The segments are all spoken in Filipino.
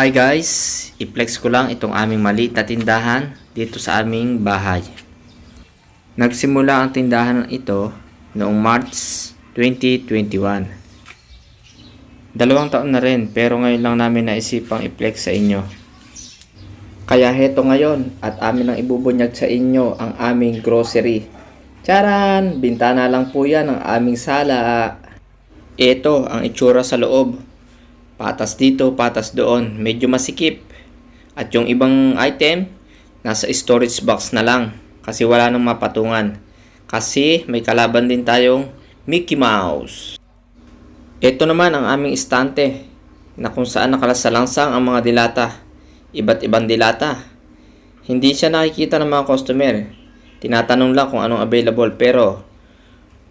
Hi guys, i-flex ko lang itong aming maliit na tindahan dito sa aming bahay. Nagsimula ang tindahan ito noong March 2021. Dalawang taon na rin pero ngayon lang namin naisipang i-flex sa inyo. Kaya heto ngayon at amin ang ibubunyag sa inyo ang aming grocery. Charan! Bintana lang po yan ang aming sala. Ito ang itsura sa loob. Patas dito, patas doon. Medyo masikip. At yung ibang item, nasa storage box na lang. Kasi wala nang mapatungan. Kasi may kalaban din tayong Mickey Mouse. Ito naman ang aming istante na kung saan nakalasalang-sang ang mga dilata. Iba't ibang dilata. Hindi siya nakikita ng mga customer. Tinatanong lang kung anong available pero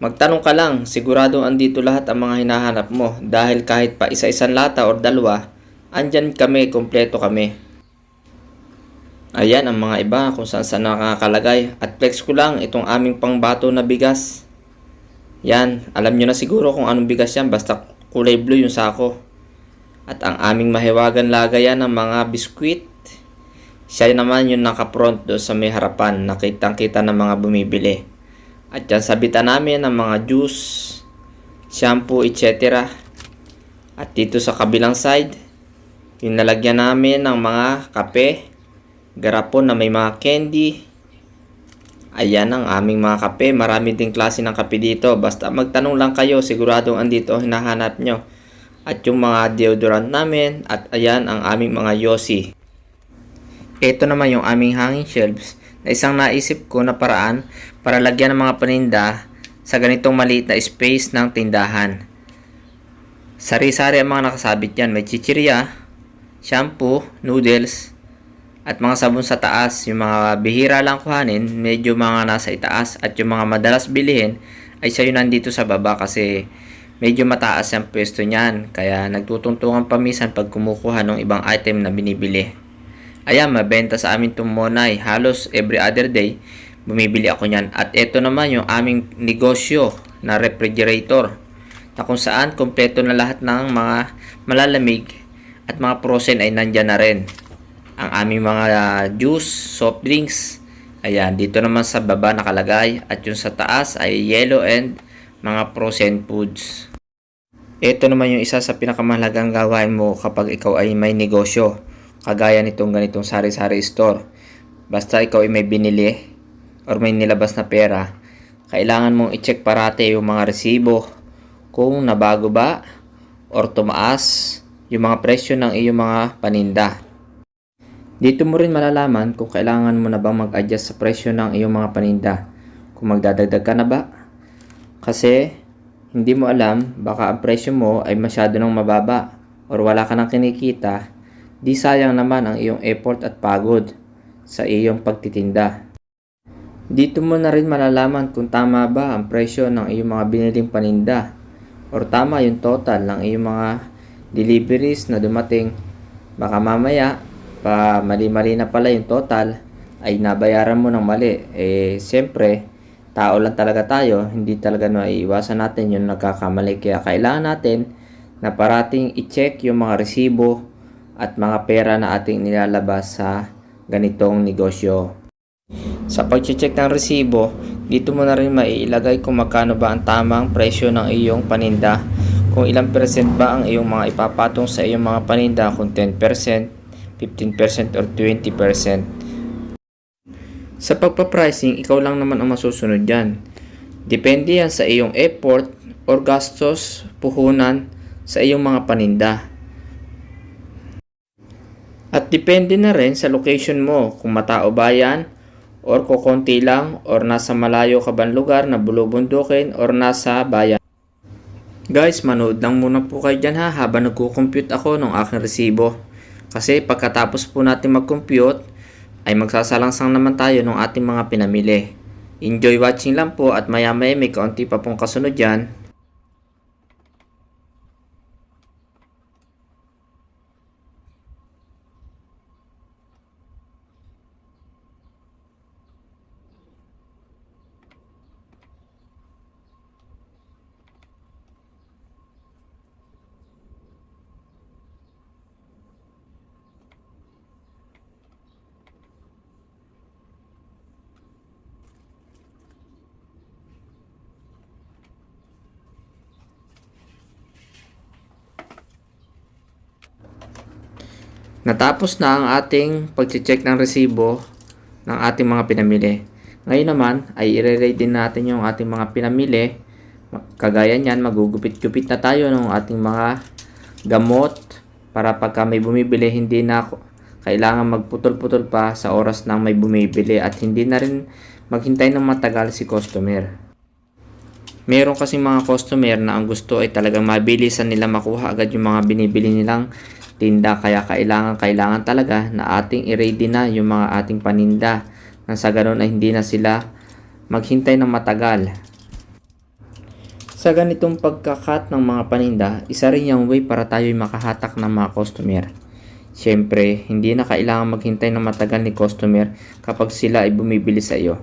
magtanong ka lang, sigurado andito lahat ang mga hinahanap mo dahil kahit pa isa-isang lata or dalawa, andyan kami, kompleto kami. Ayan ang mga iba kung saan saan nakakalagay at flex ko lang itong aming pangbato na bigas. Yan, alam nyo na siguro kung anong bigas yan basta kulay blue yung sako. At ang aming mahiwagan lagayan ng mga biskwit. Siya naman yung nakapront doon sa may harapan, nakitang kita ng mga bumibili. At yan sabitan namin ng mga juice, shampoo, etc. At dito sa kabilang side, yung namin ng mga kape, garapon na may mga candy, Ayan ang aming mga kape. Marami ding klase ng kape dito. Basta magtanong lang kayo, siguradong andito ang hinahanap nyo. At yung mga deodorant namin. At ayan ang aming mga yosi. Ito naman yung aming hanging shelves na isang naisip ko na paraan para lagyan ng mga paninda sa ganitong maliit na space ng tindahan. Sari-sari ang mga nakasabit yan. May chichirya, shampoo, noodles, at mga sabon sa taas, yung mga bihira lang kuhanin, medyo mga nasa itaas. At yung mga madalas bilihin, ay yung nandito sa baba kasi medyo mataas yung pwesto niyan. Kaya nagtutuntungan pamisan pag kumukuha ng ibang item na binibili. Ayan, mabenta sa amin itong Monay. Halos every other day, bumibili ako niyan. At ito naman yung aming negosyo na refrigerator. Na kung saan, kompleto na lahat ng mga malalamig at mga frozen ay nandyan na rin ang aming mga uh, juice, soft drinks. Ayan, dito naman sa baba nakalagay at yung sa taas ay yellow and mga frozen foods. Ito naman yung isa sa pinakamahalagang gawain mo kapag ikaw ay may negosyo. Kagaya nitong ganitong sari-sari store. Basta ikaw ay may binili or may nilabas na pera, kailangan mong i-check parate yung mga resibo kung nabago ba or tumaas yung mga presyo ng iyong mga paninda. Dito mo rin malalaman kung kailangan mo na bang mag-adjust sa presyo ng iyong mga paninda. Kung magdadagdag ka na ba? Kasi hindi mo alam, baka ang presyo mo ay masyado nang mababa or wala ka nang kinikita, di sayang naman ang iyong effort at pagod sa iyong pagtitinda. Dito mo na rin malalaman kung tama ba ang presyo ng iyong mga biniling paninda or tama yung total ng iyong mga deliveries na dumating. Baka mamaya pa mali-mali na pala yung total ay nabayaran mo ng mali. Eh, siyempre, tao lang talaga tayo, hindi talaga naiiwasan natin yung nagkakamali. Kaya kailangan natin na parating i-check yung mga resibo at mga pera na ating nilalabas sa ganitong negosyo. Sa pag-check ng resibo, dito mo na rin maiilagay kung magkano ba ang tamang presyo ng iyong paninda, kung ilang percent ba ang iyong mga ipapatong sa iyong mga paninda, kung 10%, 15% or 20%. Sa pagpa-pricing, ikaw lang naman ang masusunod dyan. Depende yan sa iyong effort or gastos, puhunan sa iyong mga paninda. At depende na rin sa location mo kung matao ba yan or kukunti lang or nasa malayo ka bang lugar na bulubundukin or nasa bayan. Guys, manood lang muna po kayo dyan ha habang nagko-compute ako ng aking resibo. Kasi pagkatapos po natin mag-compute, ay magsasalangsang naman tayo ng ating mga pinamili. Enjoy watching lang po at maya maya may kaunti pa pong kasunod yan. Natapos na ang ating pag-check ng resibo ng ating mga pinamili. Ngayon naman ay i-rate din natin yung ating mga pinamili. Kagaya niyan, magugupit-gupit na tayo ng ating mga gamot para pagka may bumibili hindi na kailangan magputol-putol pa sa oras nang may bumibili at hindi na rin maghintay ng matagal si customer. Meron kasi mga customer na ang gusto ay talagang mabilisan nila makuha agad yung mga binibili nilang tinda kaya kailangan kailangan talaga na ating i-ready na yung mga ating paninda nang sa ganun ay hindi na sila maghintay ng matagal. Sa ganitong pagkakat ng mga paninda, isa rin yung way para tayo'y makahatak ng mga customer. Siyempre, hindi na kailangan maghintay ng matagal ni customer kapag sila ay bumibili sa iyo.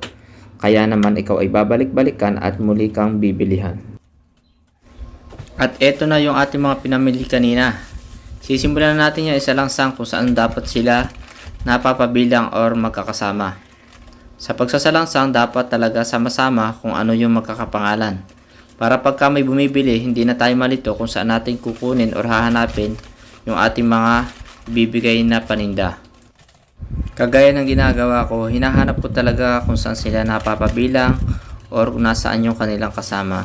Kaya naman ikaw ay babalik-balikan at muli kang bibilihan. At eto na yung ating mga pinamili kanina. Sisimulan na natin yung isa lang sang kung saan dapat sila napapabilang or magkakasama. Sa pagsasalangsang dapat talaga sama-sama kung ano yung magkakapangalan. Para pagka may bumibili, hindi na tayo malito kung saan natin kukunin or hahanapin yung ating mga bibigay na paninda. Kagaya ng ginagawa ko, hinahanap ko talaga kung saan sila napapabilang or nasaan yung kanilang kasama.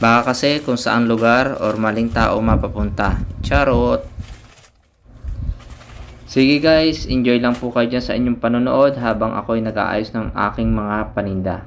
Baka kasi kung saan lugar or maling tao mapapunta. Charot! Sige guys, enjoy lang po kayo dyan sa inyong panonood habang ako'y nag-aayos ng aking mga paninda.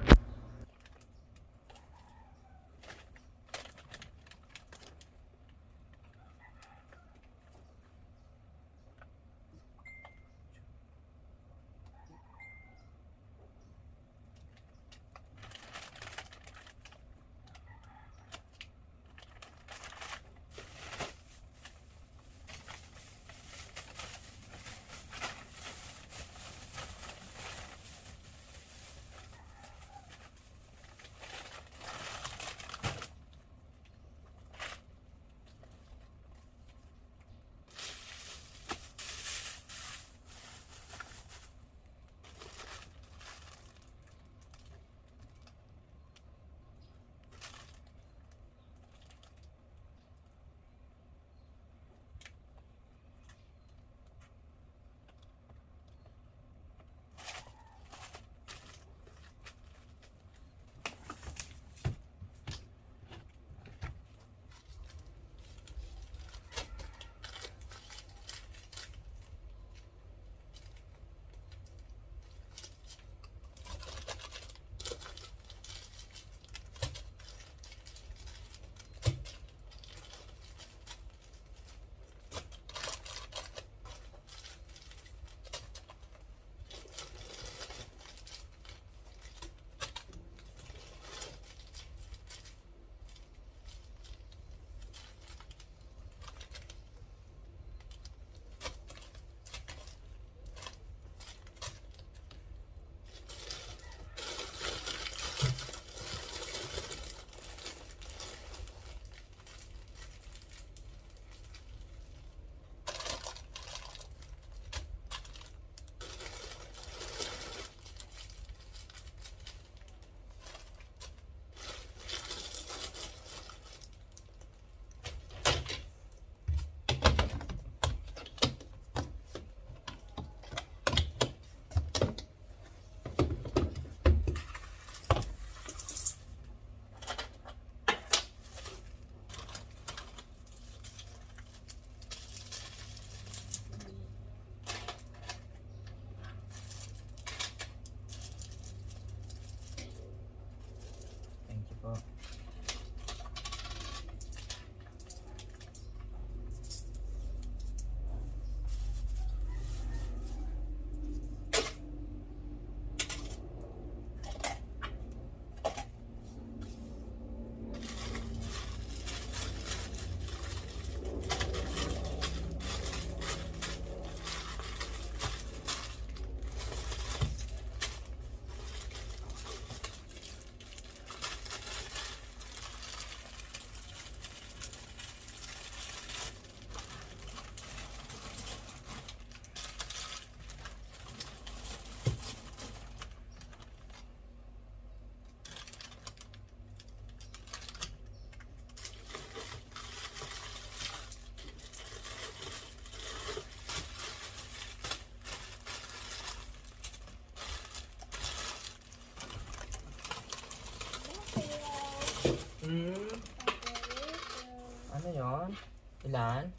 Ilan?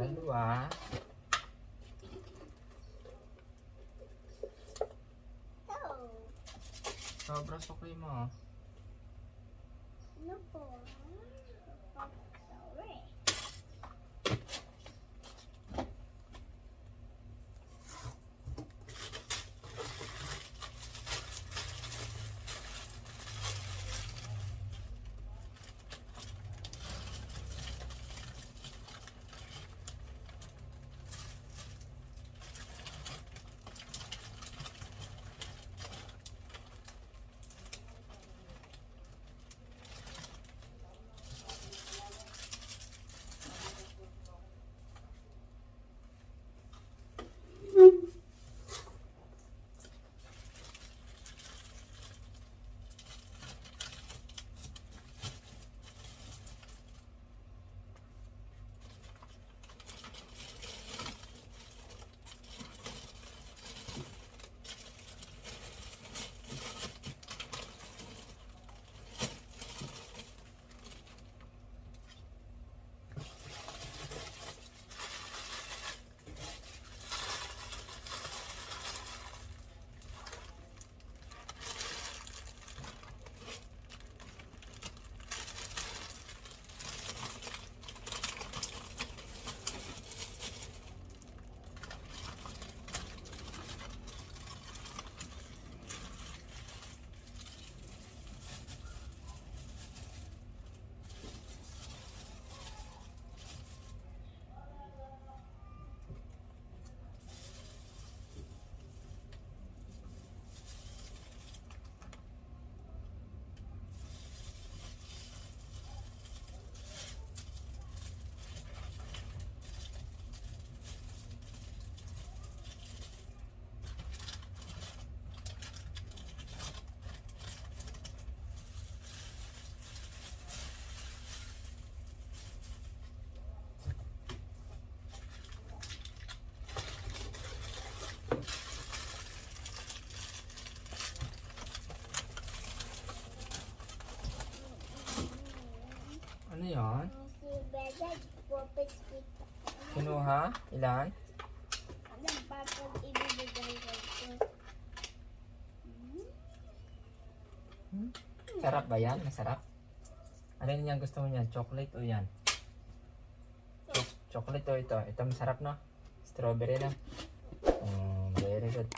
Dalawa. Sobrang sukli mo. ano po? Kinuha? Ilan? Ano ba pag ibibigay ko ito? Sarap ba yan? Masarap? Alin yung gusto mo niyan? Chocolate o yan? Cho- chocolate o ito? Ito masarap no? Strawberry na? Mm, very good.